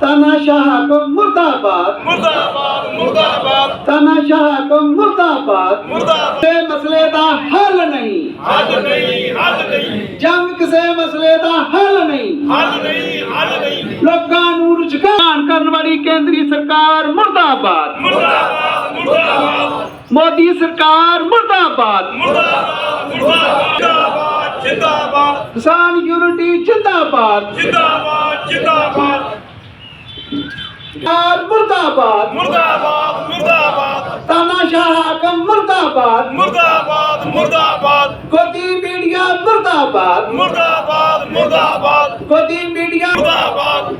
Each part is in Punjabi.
ਤਾਨਾਸ਼ਾਹ ਕੋ ਮੁਰਦਾਬਾਦ ਮੁਰਦਾਬਾਦ ਮੁਰਦਾਬਾਦ ਤਾਨਾਸ਼ਾਹ ਕੋ ਮੁਰਦਾਬਾਦ ਮੁਰਦਾਬਾਦ ਤੇ ਮਸਲੇ ਦਾ ਹੱਲ ਨਹੀਂ ਹੱਲ ਨਹੀਂ ਹੱਲ ਨਹੀਂ ਜੰਗ ਕਿਸੇ ਮਸਲੇ ਦਾ ਹੱਲ ਨਹੀਂ ਹੱਲ ਨਹੀਂ ਹੱਲ ਨਹੀਂ ਲੋਕਾਂ ਨੂੰ ਰੁਜ਼ਗਾਰ ਕਰਨ ਵਾਲੀ ਕੇਂਦਰੀ ਸਰਕਾਰ ਮੁਰਦਾਬਾਦ ਮੁਰਦਾਬਾਦ ਮੁਰਦਾਬਾਦ ਮੋਦੀ ਸਰਕਾਰ ਮੁਰਦਾਬਾਦ ਮੁਰਦਾਬਾਦ ਮੁਰਦਾਬਾਦ ਜਿੰਦਾਬਾਦ ਕਿਸਾਨ ਯੂਨਿਟੀ ਜਿੰਦਾਬਾਦ ਜਿੰਦਾਬਾਦ ਜਿੰਦਾਬਾਦ ਸਰਕਾਰ ਮੁਰਦਾਬਾਦ। ਮੁਰਦਾਬਾਦ ਮੁਰਦਾਬਾਦ। ਤਾਨਾਸ਼ਾਹ ਹਾਕਮ ਮੁਰਦਾਬਾਦ। ਮੁਰਦਾਬਾਦ ਮੁਰਦਾਬਾਦ। ਗੋਦੀ ਮੀਡੀਆ ਮੁਰਦਾਬਾਦ। ਮੁਰਦਾਬਾਦ ਮੁਰਦਾਬਾਦ। ਗੋਦੀ ਮੀਡੀਆ ਮੁਰਦਾਬਾਦ।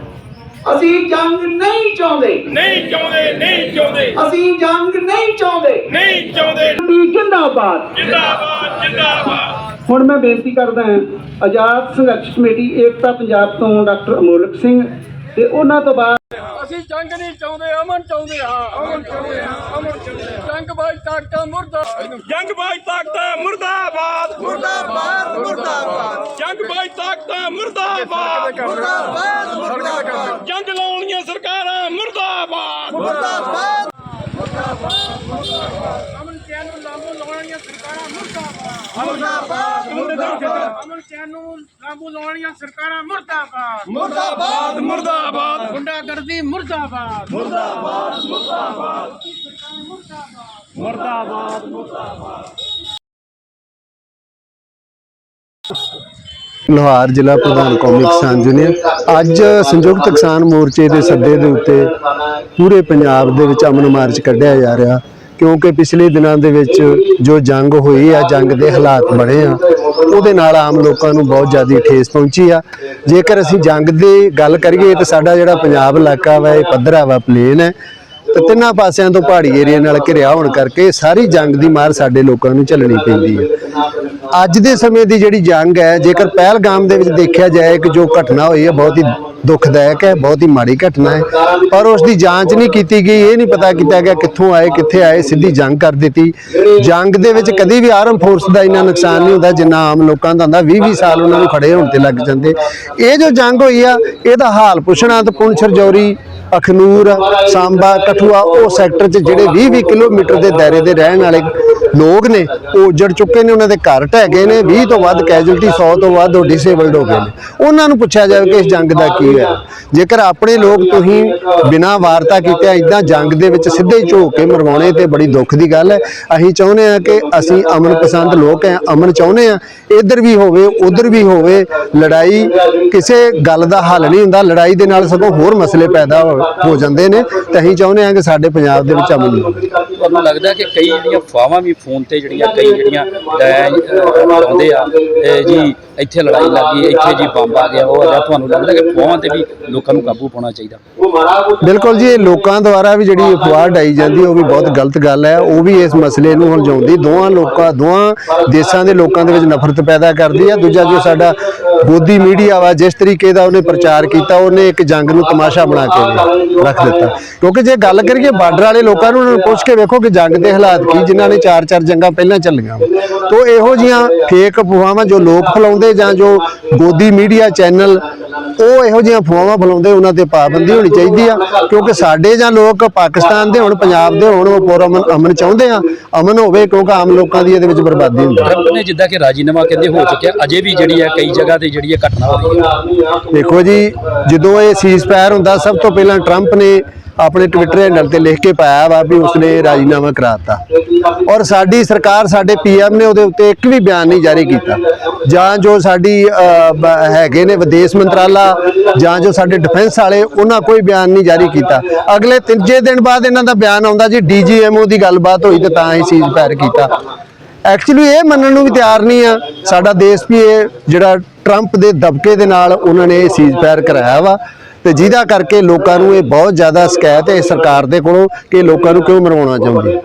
ਅਸੀਂ ਜੰਗ ਨਹੀਂ ਚਾਹੁੰਦੇ। ਨਹੀਂ ਚਾਹੁੰਦੇ ਨਹੀਂ ਚਾਹੁੰਦੇ। ਅਸੀਂ ਜੰਗ ਨਹੀਂ ਚਾਹੁੰਦੇ। ਨਹੀਂ ਚਾਹੁੰਦੇ। ਜਿੰਦਾਬਾਦ। ਜਿੰਦਾਬਾਦ ਜਿੰਦਾਬਾਦ। ਹੁਣ ਮੈਂ ਬੇਨਤੀ ਕਰਦਾ ਹਾਂ ਆਜ਼ਾਦ ਸੰਘਰਸ਼ ਕਮੇਟੀ ਏਕਤਾ ਪੰਜਾਬ ਤੋਂ ਡਾਕਟਰ ਅਮੋਲਕ ਸਿੰਘ ਤੇ ਉਹਨਾਂ ਤੋਂ ਬਾਅਦ ਅਸੀਂ ਜੰਗ ਨਹੀਂ ਚਾਹੁੰਦੇ ਅਮਨ ਚਾਹੁੰਦੇ ਹਾਂ ਅਮਨ ਚਾਹੁੰਦੇ ਹਾਂ ਅਮਨ ਚਾਹੁੰਦੇ ਹਾਂ ਜੰਗ ਬਾਈ ਤਾਕਤਾਂ ਮੁਰਦਾ ਜੰਗ ਬਾਜ ਤਾਕਤਾਂ ਮੁਰਦਾਬਾਦ। ਮੁਰਦਾਬਾਦ ਮੁਰਦਾਬਾਦ। ਜੰਗ ਬਾਜ ਤਾਕਤਾਂ ਮੁਰਦਾਬਾਦ। ਮੁਰਦਾਬਾਦ ਮੁਰਦਾਬਾਦ। ਜੰਗ ਲਾਉਣੀਆਂ ਸਰਕਾਰਾਂ ਮੁਰਦਾਬਾਦ। ਅਮਨ ਚੈਨ ਨੂੰ ਲਾਉਣੀਆਂ ਸਰਕਾਰਾਂ ਮੁਰਦਾਬਾਦ। ਮੁਰਦਾਬਾਦ। ਅਮਨ ਚੈਨ ਨੂੰ ਲਾਂਬੂ ਲਾਉਣੀਆਂ ਸਰਕਾਰਾਂ ਮੁਰਦਾਬਾਦ। ਮੁਰਦਾਬਾਦ ਮੁਰਦਾਬਾਦ। ਗੁੰਡਾਗਰਦੀ ਮੁਰਦਾਬਾਦ। ਲੋਹਾਰ ਜ਼ਿਲ੍ਹਾ ਪ੍ਰਧਾਨ ਕੌਮੀ ਕਿਸਾਨ ਯੂਨੀਅਨ। ਅੱਜ ਸੰਯੁਕਤ ਕਿਸਾਨ ਮੋਰਚੇ ਦੇ ਸੱਦੇ ਦੇ ਉੱਤੇ ਪੂਰੇ ਪੰਜਾਬ ਦੇ ਵਿੱਚ ਅਮਨ ਮਾਰਚ ਕੱਢਿਆ ਜਾ ਰਿਹਾ। ਕਿਉਂਕਿ ਪਿਛਲੇ ਦਿਨਾਂ ਦੇ ਵਿੱਚ ਜੋ ਜੰਗ ਹੋਈ ਆ, ਜੰਗ ਦੇ ਹਾਲਾਤ ਬਣੇ ਆ, ਉਹਦੇ ਨਾਲ ਆਮ ਲੋਕਾਂ ਨੂੰ ਬਹੁਤ ਜ਼ਿਆਦਾ ਠੇਸ ਪਹੁੰਚੀ ਆ। ਜੇਕਰ ਅਸੀਂ ਜੰਗ ਦੀ ਗੱਲ ਕਰੀਏ ਤਾਂ ਸਾਡਾ ਜਿਹੜਾ ਪੰਜਾਬ ਇਲਾਕਾ ਵਾ, ਇਹ ਪੱਧਰਾ ਵਾ ਪਲੇਨ ਹੈ। ਤੇ ਤਿੰਨਾਂ ਪਾਸਿਆਂ ਤੋਂ ਪਹਾੜੀ ਏਰੀਆ ਨਾਲ ਘਿਰਿਆ ਹੋਣ ਕਰਕੇ ਸਾਰੀ ਜੰਗ ਦੀ ਮਾਰ ਸਾਡੇ ਲੋਕਾਂ ਨੂੰ ਝੱਲਣੀ ਪੈਂਦੀ ਹੈ ਅੱਜ ਦੇ ਸਮੇਂ ਦੀ ਜਿਹੜੀ ਜੰਗ ਹੈ, ਜੇਕਰ ਪਹਿਲਗਾਮ ਦੇ ਵਿੱਚ ਦੇਖਿਆ ਜਾਏ ਕਿ ਜੋ ਘਟਨਾ ਹੋਈ ਹੈ, ਬਹੁਤ ਹੀ ਦੁਖਦਾਇਕ ਹੈ, ਬਹੁਤ ਹੀ ਮਾੜੀ ਘਟਨਾ ਹੈ। ਪਰ ਉਸ ਦੀ ਜਾਂਚ ਨਹੀਂ ਕੀਤੀ ਗਈ, ਇਹ ਨਹੀਂ ਪਤਾ ਕੀਤਾ ਗਿਆ ਕਿੱਥੋਂ ਆਏ, ਕਿੱਥੇ ਆਏ, ਸਿੱਧੀ ਜੰਗ ਕਰ ਦਿੱਤੀ। ਜੰਗ ਦੇ ਵਿੱਚ ਕਦੀ ਵੀ ਆਰਮ ਫੋਰਸ ਦਾ ਇੰਨਾ ਨੁਕਸਾਨ ਨਹੀਂ ਹੁੰਦਾ, ਜਿੰਨਾ ਆਮ ਲੋਕਾਂ ਦਾ ਹੁੰਦਾ 20 20 ਸਾਲ ਉਹਨਾਂ ਨੂੰ ਖੜੇ ਹੋਣ ਤੇ ਲੱਗ ਜਾਂਦੇ। ਇਹ ਜੋ ਜੰਗ ਹੋਈ ਆ, ਇਹਦਾ ਹਾਲ ਪੁੱਛਣਾ ਤੇ ਪੁੰਛ ਰਜੌਰੀ ਅਖਨੂਰ, ਸਾਂਬਾ, ਕਠੂਆ, ਉਹ ਸੈਕਟਰ 'ਚ ਜਿਹੜੇ 20-20 ਕਿਲੋਮੀਟਰ ਦੇ ਦਾਇਰੇ ਦੇ ਰਹਿਣ ਵਾਲੇ ਲੋਕ ਨੇ, ਉਹ ਉੱਜੜ ਚੁੱਕੇ ਨੇ, ਉਹਨਾਂ ਦੇ ਘਰ ਢਹਿ ਗਏ ਨੇ 20 ਤੋਂ ਵੱਧ ਕੈਜੂਲਟੀ 100 ਤੋਂ ਵੱਧ ਉਹ ਡਿਸੇਬਲਡ ਹੋ ਗਏ ਨੇ। ਉਹਨਾਂ ਨੂੰ ਪੁੱਛਿਆ ਜਾਵੇ ਕਿ ਇਸ ਜੰਗ ਦਾ ਕੀ ਹੋਇਆ। ਜੇਕਰ ਆਪਣੇ ਲੋਕ ਤੁਸੀਂ ਬਿਨਾਂ ਵਾਰਤਾ ਕੀਤੇ ਇਦਾਂ ਜੰਗ ਦੇ ਵਿੱਚ ਸਿੱਧੇ ਝੋਕ ਕੇ ਮਰਵਾਉਣੇ, ਤੇ ਬੜੀ ਦੁੱਖ ਦੀ ਗੱਲ ਹੈ। ਅਸੀਂ ਚਾਹੁੰਦੇ ਹਾਂ ਕਿ ਅਸੀਂ ਅਮਨ ਪਸੰਦ ਲੋਕ ਹਾਂ, ਅਮਨ ਚਾਹੁੰਦੇ ਹਾਂ ਇੱਧਰ ਵੀ ਹੋਵੇ, ਉਧਰ ਵੀ ਹੋਵੇ, ਲੜਾਈ ਕਿਸੇ ਗੱਲ ਦਾ ਹੱਲ ਨਹੀਂ ਹੁੰਦਾ, ਲੜਾਈ ਦੇ ਨਾਲ ਸਗੋਂ ਹੋਰ ਮਸਲੇ ਪੈਦਾ ਹੋ- ਹੋ ਜਾਂਦੇ ਨੇ। ਤੇ ਅਸੀਂ ਚਾਹੁੰਦੇ ਹਾਂ ਕਿ ਸਾਡੇ ਪੰਜਾਬ ਦੇ ਵਿੱਚ ਅਮਨ ਹੋਵੇ ਤੁਹਾਨੂੰ ਲੱਗਦਾ ਕਿ ਕਈ ਜਿਹੜੀਆਂ ਫਾਵਾਂ ਵੀ ਫੋਨ ਤੇ ਜਿਹੜੀਆਂ ਕਈ ਜਿਹੜੀਆਂ ਲਾਉਂਦੇ ਆ। ਜੀ ਇੱਥੇ ਲੜਾਈ ਲੱਗੀ ਇੱਥੇ ਜੀ ਬੰਬ ਆ ਗਿਆ, ਉਹ ਆ ਤੁਹਾਨੂੰ ਲੱਗਦਾ ਕਿ ਫਾਵਾਂ ਤੇ ਵੀ ਲੋਕਾਂ ਨੂੰ ਕਾਬੂ ਪਾਉਣਾ ਚਾਹੀਦਾ? ਬਿਲਕੁਲ ਜੀ, ਇਹ ਲੋਕਾਂ ਦੁਆਰਾ ਵੀ ਜਿਹੜੀ ਅਫਵਾਹ ਡਾਈ ਜਾਂਦੀ, ਉਹ ਵੀ ਬਹੁਤ ਗਲਤ ਗੱਲ ਹੈ। ਉਹ ਵੀ ਇਸ ਮਸਲੇ ਨੂੰ ਹਲਜਾਉਂਦੀ ਦੋਵਾਂ ਲੋਕਾਂ, ਦੋਵਾਂ ਦੇਸ਼ਾਂ ਦੇ ਲੋਕਾਂ ਦੇ ਵਿੱਚ ਨਫ਼ਰਤ ਪੈਦਾ ਕਰਦੀ ਹੈ। ਦੂਜਾ ਜੋ ਸਾਡਾ ਬੋਧੀ ਮੀਡੀਆ ਵਾ, ਜਿਸ ਤਰੀਕੇ ਦਾ ਉਹਨੇ ਪ੍ਰਚਾਰ ਕੀਤਾ, ਉਹਨੇ ਇੱਕ ਜੰਗ ਨੂੰ ਤਮਾਸ਼ਾ ਬਣਾ ਕੇ ਰੱਖ ਦਿੱਤਾ। ਕਿਉਂਕਿ ਜੇ ਗੱਲ ਕਰੀਏ ਬਾਰਡਰ ਵਾਲੇ ਲੋਕਾਂ ਨੂੰ, ਉਹਨਾਂ ਨੂੰ ਪੁੱਛ ਕੇ ਵੇਖੋ ਕਿ ਜੰਗ ਦੇ ਹਾਲਾਤ ਕੀ, ਜਿਨ੍ਹਾਂ ਨੇ ਚਾਰ ਚਾਰ ਜੰਗਾਂ ਪਹਿਲਾਂ ਚੱਲੀਆਂ। ਤੋਂ ਇਹੋ ਜੀਆਂ ਫੇਕ ਅਫਵਾਹਾਂ ਜੋ ਲੋਕ ਫੈਲਾਉਂਦੇ ਜਾਂ ਜੋ ਗੋਦੀ ਮੀਡੀਆ ਚੈਨਲ ਉਹ ਇਹੋ ਜਿਹੀਆਂ ਅਫਵਾਹਾਂ ਫੈਲਾਉਂਦੇ ਉਹਨਾਂ ਤੇ ਪਾਬੰਦੀ ਹੋਣੀ ਚਾਹੀਦੀ ਆ। ਕਿਉਂਕਿ ਸਾਡੇ ਜਾਂ ਲੋਕ ਪਾਕਿਸਤਾਨ ਦੇ ਹੋਣ ਪੰਜਾਬ ਦੇ ਹੋਣ ਉਹ ਪੂਰਾ ਅਮਨ ਅਮਨ ਚਾਹੁੰਦੇ ਆ। ਅਮਨ ਹੋਵੇ ਕਿਉਂਕਿ ਆਮ ਲੋਕਾਂ ਦੀ ਇਹਦੇ ਵਿੱਚ ਬਰਬਾਦੀ ਹੁੰਦੀ ਹੈ ਟਰੰਪ ਨੇ ਜਿੱਦਾਂ ਕਿ ਰਾਜੀਨਾਮਾ ਕਹਿੰਦੇ ਹੋ ਚੁੱਕਿਆ ਅਜੇ ਵੀ ਜਿਹੜੀ ਹੈ ਕਈ ਜਗ੍ਹਾ ਤੇ ਜਿਹੜੀ ਹੈ ਘਟਨਾ ਹੋ ਰਹੀ ਹੈ। ਦੇਖੋ ਜੀ ਜਦੋਂ ਇਹ ਸੀਜ਼ਫਾਇਰ ਹੁੰਦਾ ਸਭ ਤੋਂ ਪਹਿਲਾਂ ਟਰੰਪ ਨੇ ਆਪਣੇ ਟਵਿੱਟਰ ਹੈਂਡਲ ਤੇ ਲਿਖ ਕੇ ਪਾਇਆ ਵਾ ਵੀ ਉਸਨੇ ਰਾਜੀਨਾਮਾ ਕਰਾਤਾ। ਔਰ ਸਾਡੀ ਸਰਕਾਰ, ਸਾਡੇ ਪੀਐਮ ਨੇ ਉਹਦੇ ਉੱਤੇ ਇੱਕ ਵੀ ਬਿਆਨ ਨਹੀਂ ਜਾਰੀ ਕੀਤਾ। ਜਾਂ ਜੋ ਸਾਡੀ ਹੈਗੇ ਨੇ ਵਿਦੇਸ਼ ਮੰਤਰਾਲਾ, ਜਾਂ ਜੋ ਸਾਡੇ ਡਿਫੈਂਸ ਵਾਲੇ, ਉਹਨਾਂ ਕੋਈ ਬਿਆਨ ਨਹੀਂ ਜਾਰੀ ਕੀਤਾ। ਅਗਲੇ ਤੀਜੇ ਦਿਨ ਬਾਅਦ ਇਹਨਾਂ ਦਾ ਬਿਆਨ ਆਉਂਦਾ ਜੀ ਡੀਜੀਐਮਓ ਦੀ ਗੱਲਬਾਤ ਹੋਈ ਤੇ ਤਾਂ ਹੀ ਪੈਰ ਕੀਤਾ ਐਕਚੁਅਲੀ ਇਹ ਮੰਨਣ ਨੂੰ ਵੀ ਤਿਆਰ ਨਹੀਂ ਆ। ਸਾਡਾ ਦੇਸ਼ ਵੀ ਇਹ ਜਿਹੜਾ ਟਰੰਪ ਦੇ ਦਬਕੇ ਦੇ ਨਾਲ ਉਹਨਾਂ ਨੇ ਇਹ ਸੀਜ਼ ਪੈਰ ਕਰਾਇਆ ਵਾ। ਤੇ ਜਿਹਦਾ ਕਰਕੇ ਲੋਕਾਂ ਨੂੰ ਇਹ ਬਹੁਤ ਜ਼ਿਆਦਾ ਸ਼ਿਕਾਇਤ ਹੈ ਸਰਕਾਰ ਦੇ ਕੋਲੋਂ ਕਿ ਲੋਕਾਂ ਨੂੰ ਕਿਉਂ ਮਰਵਾਉਣਾ ਚਾਹੁੰਦੀ?